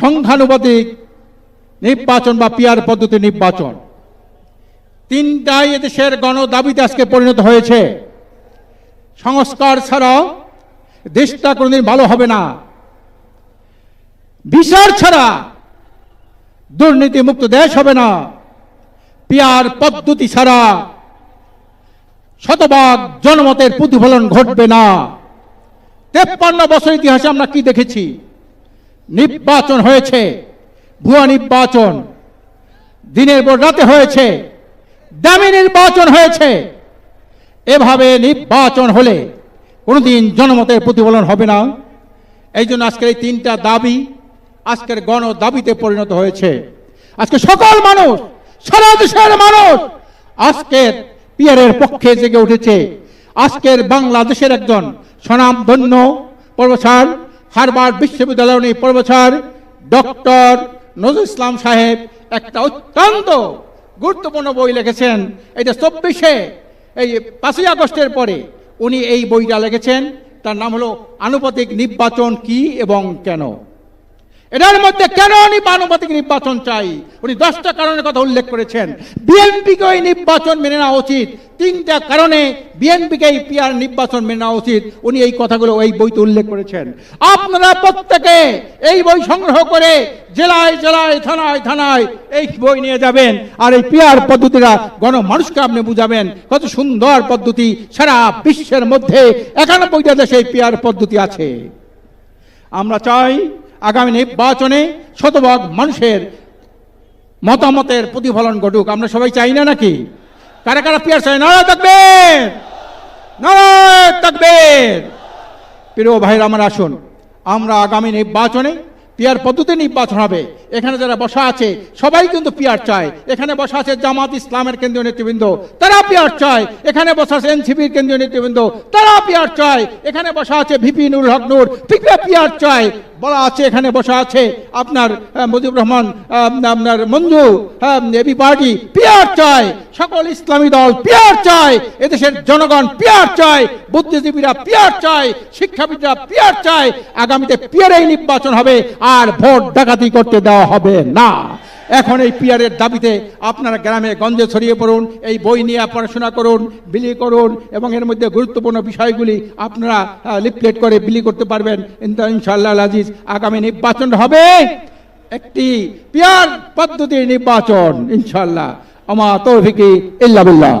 সংখ্যানুপাতিক নির্বাচন বা পিয়ার পদ্ধতি নির্বাচন। তিনটাই এদেশের গণ দাবিতে আজকে পরিণত হয়েছে। সংস্কার ছাড়াও দেশটা কোনোদিন ভালো হবে না। বিচার ছাড়া দুর্নীতি মুক্ত দেশ হবে না। পিয়ার পদ্ধতি ছাড়া শতভাগ জনমতের প্রতিফলন ঘটবে না। তেপ্পান্ন বছর ইতিহাসে আমরা কি দেখেছি? নির্বাচন হয়েছে। ভুয়া নির্বাচন দিনের পর রাতে হয়েছে। দামি নির্বাচন হয়েছে। এভাবে নির্বাচন হলে কোনোদিন জনমতের প্রতিফলন হবে না। এই জন্য আজকের এই তিনটা দাবি আজকের গণ দাবিতে পরিণত হয়েছে। আজকে সকল মানুষ, সারা দেশের মানুষ আজকের পিয়ারের পক্ষে জেগে উঠেছে। আজকের বাংলাদেশের একজন স্বনামধন্য প্রফেসর হারবার্ড বিশ্ববিদ্যালয়ের উনি প্রফেসর ডক্টর নজরুল ইসলাম সাহেব একটা অত্যন্ত গুরুত্বপূর্ণ বই লিখেছেন। এটা চব্বিশে, এই পাঁচই আগস্টের পরে উনি এই বইটা লিখেছেন। তার নাম হলো আনুপাতিক নির্বাচন কি এবং কেন। এটার মধ্যে কেন উনি আনুপাতিক নির্বাচন চাই? উনি দশটা কারণের কথা উল্লেখ করেছেন। বিএনপিকে এই নির্বাচন মেনে নেওয়া উচিত। তিনটা কারণে বিএনপিকে এই পিয়ার নির্বাচন মেনে নেওয়া উচিত। উনি এই কথাগুলো এই বইতে উল্লেখ করেছেন। আপনারা প্রত্যেকে এই বই সংগ্রহ করে জেলায় জেলায় থানায় থানায় এই বই নিয়ে যাবেন। আর এই পিয়ার পদ্ধতিটা গণমানুষকে আপনি বুঝাবেন। কত সুন্দর পদ্ধতি সারা বিশ্বের মধ্যে একানব্বইটা দেশে এই পিয়ার পদ্ধতি আছে। আমরা চাই আগামী নির্বাচনে শতভাগ মানুষের মতামতের প্রতিফলন ঘটুক। আমরা সবাই চাই না নাকি? কারা কারা পিয়ার চাই নারায় থাকবে নারায় থাকবে প্রিয় ভাইরা আমার আসুন। আমরা আগামী নির্বাচনে পিয়ার পদ্ধতি নির্বাচন হবে। এখানে যারা বসা আছে, সবাই কিন্তু পিয়ার চায়। এখানে বসা আছে জামাত ইসলামের কেন্দ্রীয় নেতৃবৃন্দ। তারা পিয়ার চায়। এখানে বসা আছে এনসিপির কেন্দ্রীয় নেতৃবৃন্দ। তারা পিয়ার চায়। এখানে বসা আছে ভিপি নুর হক নূর। পিয়ার চায়। বলা আছে এখানে বসা আছে আপনার মুজিবুর রহমান আপনার মঞ্জু এবি পার্টি পিয়ার চায়। সকল ইসলামী দল পিয়ার চায়, এদেশের জনগণ পিয়ার চায়, বুদ্ধিজীবীরা পিয়ার চায়, শিক্ষাবিদরা পিয়ার চায়, আগামীতে পিয়ারেই নির্বাচন হবে, আর ভোট ডাকাতি করতে দেওয়া হবে না। এখন এই পিয়ারের দাবিতে আপনারা গ্রামে গঞ্জে ছড়িয়ে পড়ুন, এই বই নিয়ে পড়াশোনা করুন, বিলি করুন, এবং এর মধ্যে গুরুত্বপূর্ণ বিষয়গুলি আপনারা লিফলেট করে বিলি করতে পারবেন। ইনশাল্লাহ আজিজ, আগামী নির্বাচন হবে একটি পিয়ার পদ্ধতির নির্বাচন, ইনশাআল্লাহ। আমা তৌফিকি ইল্লা বিল্লাহ।